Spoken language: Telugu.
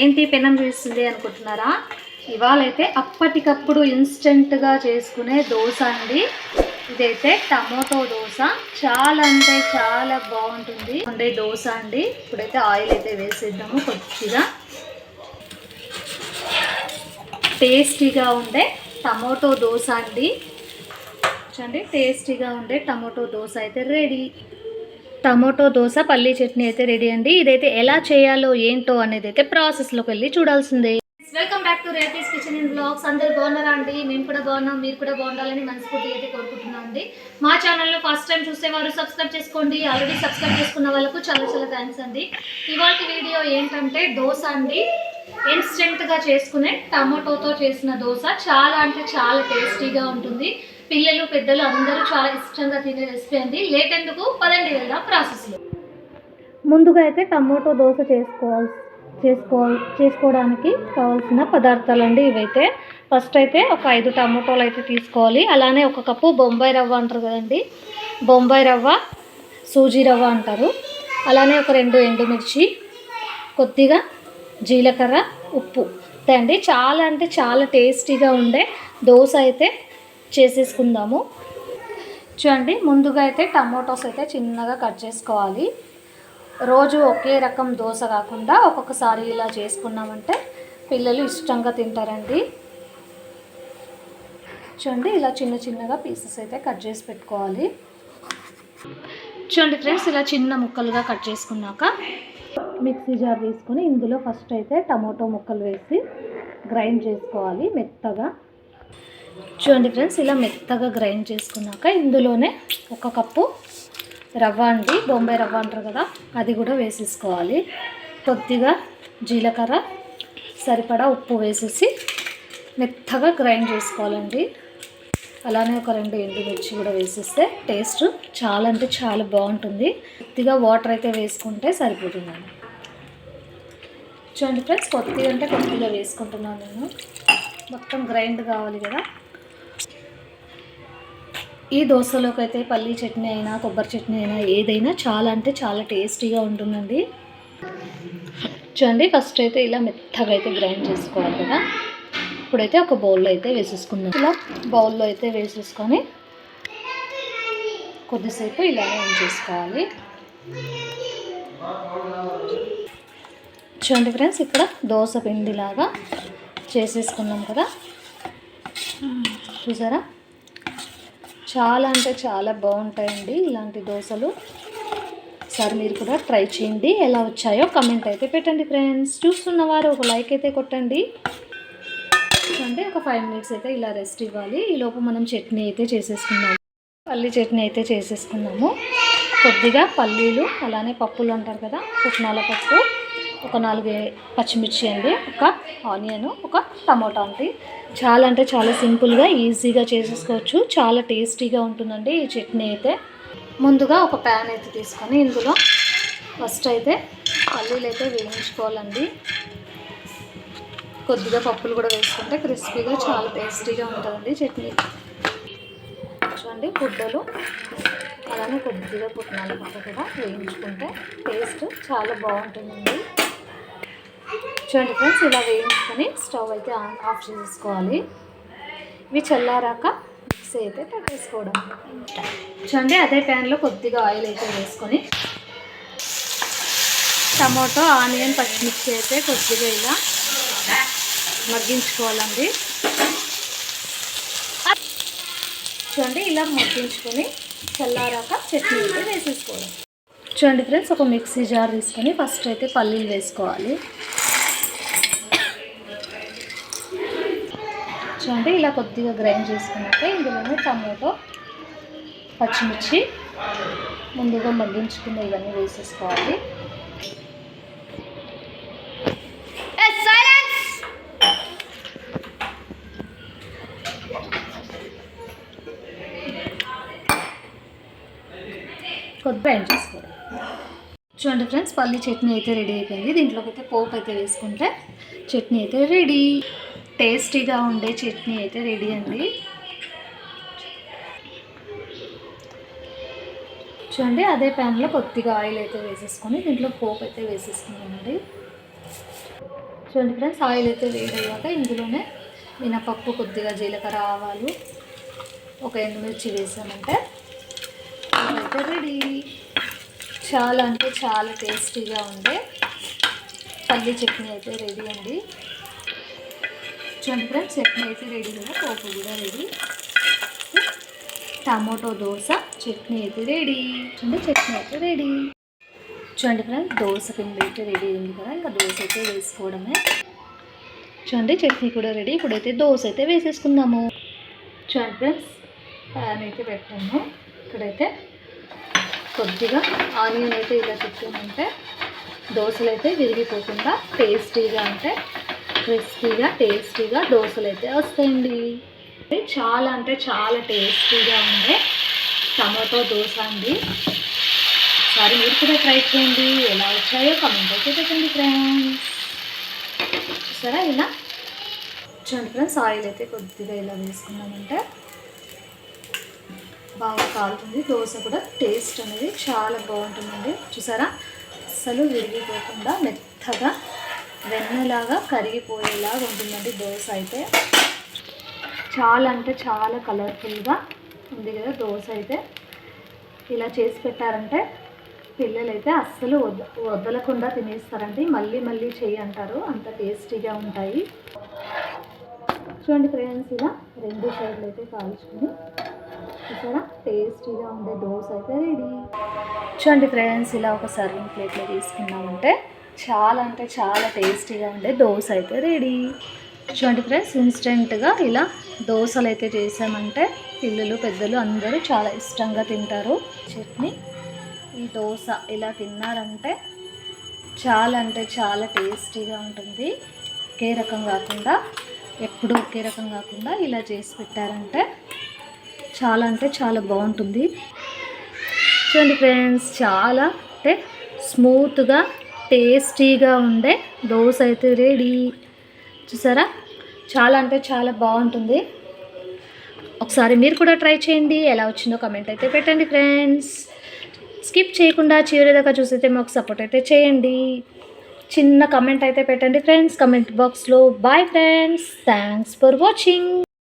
ఏంటి పెనం వేస్తుంది అనుకుంటున్నారా? ఇవాళైతే అప్పటికప్పుడు ఇన్స్టెంట్గా చేసుకునే దోశ అండి. ఇదైతే టమోటో దోశ. చాలా అంటే చాలా బాగుంటుంది. ఉండే దోశ అండి. ఇప్పుడైతే ఆయిల్ అయితే వేసేద్దాము కొద్దిగా. టేస్టీగా ఉండే టమోటో దోశ అండి. చూడండి టేస్టీగా ఉండే టమోటో దోశ అయితే రెడీ. టమోటో దోశ పల్లీ చట్నీ అయితే రెడీ అండి. ఇదైతే ఎలా చేయాలో ఏంటో అనేది అయితే ప్రాసెస్లోకి వెళ్ళి చూడాల్సిందే. Welcome back to Rati's kitchen in blogs అందరు బాగున్నారా అండి? మేము కూడా బాగున్నాం మీరు కూడా బాగుండాలని మనస్ఫూర్తిగా అయితే కోరుకుంటున్నాం అండి. మా ఛానల్లో ఫస్ట్ టైం చూసేవారు సబ్స్క్రైబ్ చేసుకోండి. ఆల్రెడీ సబ్స్క్రైబ్ చేసుకున్న వాళ్ళకు చాలా చాలా థ్యాంక్స్ అండి. ఇవాళ వీడియో ఏంటంటే దోశ అండి. ఇన్స్టెంట్గా చేసుకునే టమాటోతో చేసిన దోశ చాలా అంటే చాలా టేస్టీగా ఉంటుంది. పిల్లలు పెద్దలు అందరూ చాలా ఇష్టంగా తినే రెసిపీ అండి. లేట్ ఎందుకు పదండి వెళ్దాం ప్రాసెస్లో. ముందుగా అయితే టమాటో దోశ చేసుకోవాలి చేసుకో చేసుకోవడానికి కావాల్సిన పదార్థాలు అండి ఇవైతే. ఫస్ట్ అయితే ఒక ఐదు టమాటోలు అయితే తీసుకోవాలి. అలానే ఒక కప్పు బొంబాయి రవ్వ అంటారు కదండి. బొంబాయి రవ్వ సూజీ రవ్వ అంటారు. అలానే ఒక రెండు ఎండుమిర్చి కొద్దిగా జీలకర్ర ఉప్పు. అండి చాలా అంటే చాలా టేస్టీగా ఉండే దోశ అయితే చేసేసుకుందాము. చూడండి ముందుగా అయితే టమాటోస్ అయితే చిన్నగా కట్ చేసుకోవాలి. రోజు ఒకే రకం దోశ కాకుండా ఒక్కొక్కసారి ఇలా చేసుకున్నామంటే పిల్లలు ఇష్టంగా తింటారండి. చూడండి ఇలా చిన్న చిన్నగా పీసెస్ అయితే కట్ చేసి పెట్టుకోవాలి. చూడండి ఫ్రెండ్స్ ఇలా చిన్న ముక్కలుగా కట్ చేసుకున్నాక మిక్సీ జార్ తీసుకొని ఇందులో ఫస్ట్ అయితే టమాటో ముక్కలు వేసి గ్రైండ్ చేసుకోవాలి మెత్తగా. చూడండి ఫ్రెండ్స్ ఇలా మెత్తగా గ్రైండ్ చేసుకున్నాక ఇందులోనే ఒక కప్పు రవ్వ అండి బొంబాయి రవ్వ అంటారు కదా అది కూడా వేసేసుకోవాలి. కొద్దిగా జీలకర్ర సరిపడా ఉప్పు వేసేసి మెత్తగా గ్రైండ్ చేసుకోవాలండి. అలానే ఒక రెండు ఎండుమిర్చి కూడా వేసేస్తే టేస్ట్ చాలా అంటే చాలా బాగుంటుంది. కొద్దిగా వాటర్ అయితే వేసుకుంటే సరిపోతుందండి. చూడండి ఫ్రెండ్స్ కొద్దిగా అంటే కొద్దిగా వేసుకుంటున్నాను నేను. మొత్తం గ్రైండ్ కావాలి కదా. ఈ దోశలోకి అయితే పల్లీ చట్నీ అయినా కొబ్బరి చట్నీ అయినా ఏదైనా చాలా అంటే చాలా టేస్టీగా ఉంటుందండి. చూడండి ఫస్ట్ అయితే ఇలా మెత్తగా అయితే గ్రైండ్ చేసుకోవాలి కదా. ఇప్పుడైతే ఒక బౌల్లో అయితే వేసేసుకుందాం. ఇలా బౌల్లో అయితే వేసేసుకొని కొద్దిసేపు ఇలానే ఉంచేసుకోవాలి చూడండి ఫ్రెండ్స్ ఇక్కడ దోశ పిండిలాగా చేసేసుకున్నాం కదా. చూసారా? చాలా అంటే చాలా బాగుంటాయండి ఇలాంటి దోశలు. సార్ మీరు కూడా ట్రై చేయండి ఎలా వచ్చాయో కమెంట్ అయితే పెట్టండి ఫ్రెండ్స్. చూస్తున్నవారు ఒక లైక్ అయితే కొట్టండి. అంటే ఒక ఫైవ్ మినిట్స్ అయితే ఇలా రెస్ట్ ఇవ్వాలి. ఈ లోపు మనం చట్నీ అయితే చేసేసుకున్నాము పల్లీ చట్నీ అయితే చేసేసుకున్నాము. కొద్దిగా పల్లీలు అలానే పప్పులు అంటారు కదా పుట్నాల పప్పు. ఒక నాలుగు పచ్చిమిర్చి అండి ఒక ఆనియన్ ఒక టమోటా అండి. చాలా అంటే చాలా సింపుల్గా ఈజీగా చేసేసుకోవచ్చు. చాలా టేస్టీగా ఉంటుందండి ఈ చట్నీ అయితే. ముందుగా ఒక ప్యాన్ అయితే తీసుకొని ఇందులో ఫస్ట్ అయితే పల్లీలు అయితే వేయించుకోవాలండి. కొద్దిగా పప్పులు కూడా వేసుకుంటే క్రిస్పీగా చాలా టేస్టీగా ఉంటుందండి చట్నీ. చూడండి గుడ్డలు. అలానే కొద్దిగా పుట్నాల పక్క కూడా వేయించుకుంటే టేస్ట్ చాలా బాగుంటుందండి. చూడండి ఫ్రెండ్స్ ఇలా వేయించుకొని స్టవ్ అయితే ఆన్ ఆఫ్ చేసుకోవాలి. ఇవి చల్లారాక మిక్సీ అయితే పెట్టేసుకోవడం చూడండి అదే ప్యాన్లో కొద్దిగా ఆయిల్ అయితే వేసుకొని టమాటో ఆనియన్ పచ్చిమిర్చి అయితే కొద్దిగా ఇలా మగ్గించుకోవాలండి. చూడండి ఇలా మగ్గించుకొని చల్లారాక చట్నీ అయితే వేసేసుకోవడం చూడండి ఫ్రెండ్స్ ఒక మిక్సీ జార్ తీసుకొని ఫస్ట్ అయితే పల్లీలు వేసుకోవాలి. చూడండి ఇలా కొద్దిగా గ్రైండ్ చేసుకున్నాక ఇందులోనే టమాటో పచ్చిమిర్చి ముందుగా మగ్గించుకున్న ఇవన్నీ వేసేసుకోవాలి. గ్రైండ్ చేసుకోవాలి. చూడండి ఫ్రెండ్స్ పల్లి చట్నీ అయితే రెడీ అయిపోయింది. దీంట్లోకి అయితే పోపు అయితే వేసుకుంటే చట్నీ అయితే రెడీ. టేస్టీగా ఉండే చట్నీ అయితే రెడీ అండి. చూడండి అదే ప్యాన్లో కొద్దిగా ఆయిల్ అయితే వేసేసుకొని దీంట్లో పోపు అయితే వేసేసుకున్నామండి చూడండి ఫ్రెండ్స్ ఆయిల్ అయితే వేడయ్యాక ఇందులోనే మినపప్పు కొద్దిగా జీలకర్ర ఆవాలు ఒక ఎండుమిర్చి వేసామంటే అయితే రెడీ. చాలా అంటే చాలా టేస్టీగా ఉండే పల్లి చట్నీ అయితే రెడీ అండి. చూడండి ఫ్రెండ్స్ చట్నీ అయితే రెడీ కదా పోపు కూడా రెడీ టమాటో దోశ చట్నీ అయితే రెడీ చూడండి చట్నీ అయితే రెడీ చూడండి ఫ్రెండ్స్ దోశ పిండి అయితే రెడీ ఉంది కదా ఇంకా దోశ అయితే వేసుకోవడమే. చూడండి చట్నీ కూడా రెడీ ఇప్పుడైతే దోశ అయితే వేసేసుకుందాము. చూడండి ఫ్రెండ్స్ ప్యాన్ అయితే పెట్టాము ఇక్కడైతే కొద్దిగా ఆనియన్ అయితే ఇలా తిప్పామంటే దోశలు అయితే విరిగిపోకుండా టేస్టీగా అంటే క్రిస్పీగా టేస్టీగా దోశలు అయితే వస్తాయండి. చాలా అంటే చాలా టేస్టీగా ఉండే టమాటో దోశ అండి. ఒకసారి మీరు కూడా ట్రై చేయండి. ఎలా వచ్చాయో కమెంట్ అయితే పెట్టండి ఫ్రెండ్స్ చూసారా ఇలా? చూడండి ఫ్రెండ్స్ ఆయిల్ అయితే కొద్దిగా ఇలా వేసుకున్నామంటే బాగా కాలుతుంది. దోశ కూడా టేస్ట్ అనేది చాలా బాగుంటుందండి. చూసారా? అసలు విరిగిపోకుండా మెత్తగా వెన్నలాగా కరిగిపోయేలాగా ఉంటుందండి దోశ అయితే. చాలా అంటే చాలా కలర్ఫుల్గా ఉంది కదా దోశ అయితే. ఇలా చేసి పెట్టారంటే పిల్లలైతే అస్సలు వద్ద వదలకుండా తినేస్తారండి. మళ్ళీ మళ్ళీ చెయ్యి అంటారు. అంత టేస్టీగా ఉంటాయి. చూడండి ఫ్రెండ్స్ ఇలా రెండు సైడ్లు అయితే కాల్చుకుని చూసారా? టేస్టీగా ఉండే దోశ అయితే రెడీ. చూడండి ఫ్రెండ్స్ ఇలా ఒక సర్వింగ్ ప్లేట్లో తీసుకున్నామంటే చాలా అంటే చాలా టేస్టీగా ఉండే దోశ అయితే రెడీ చూడండి ఫ్రెండ్స్ ఇన్స్టెంట్గా ఇలా దోశలు అయితే చేసామంటే పిల్లలు పెద్దలు అందరూ చాలా ఇష్టంగా తింటారు. చట్నీ ఈ దోశ ఇలా తిన్నారంటే చాలా అంటే చాలా టేస్టీగా ఉంటుంది. ఒకే రకం కాకుండా ఎప్పుడూ ఒకే రకం కాకుండా ఇలా చేసి పెట్టారంటే చాలా అంటే చాలా బాగుంటుంది. చూడండి ఫ్రెండ్స్ చాలా అంటే స్మూత్గా టేస్టీగా ఉండే దోశ అయితే రెడీ చూసారా? చాలా అంటే చాలా బాగుంటుంది. ఒకసారి మీరు కూడా ట్రై చేయండి. ఎలా వచ్చిందో కమెంట్ అయితే పెట్టండి ఫ్రెండ్స్ స్కిప్ చేయకుండా చివరి దాకా చూసైతే మాకు సపోర్ట్ అయితే చేయండి. చిన్న కమెంట్ అయితే పెట్టండి ఫ్రెండ్స్ కమెంట్ బాక్స్లో bye friends thanks for watching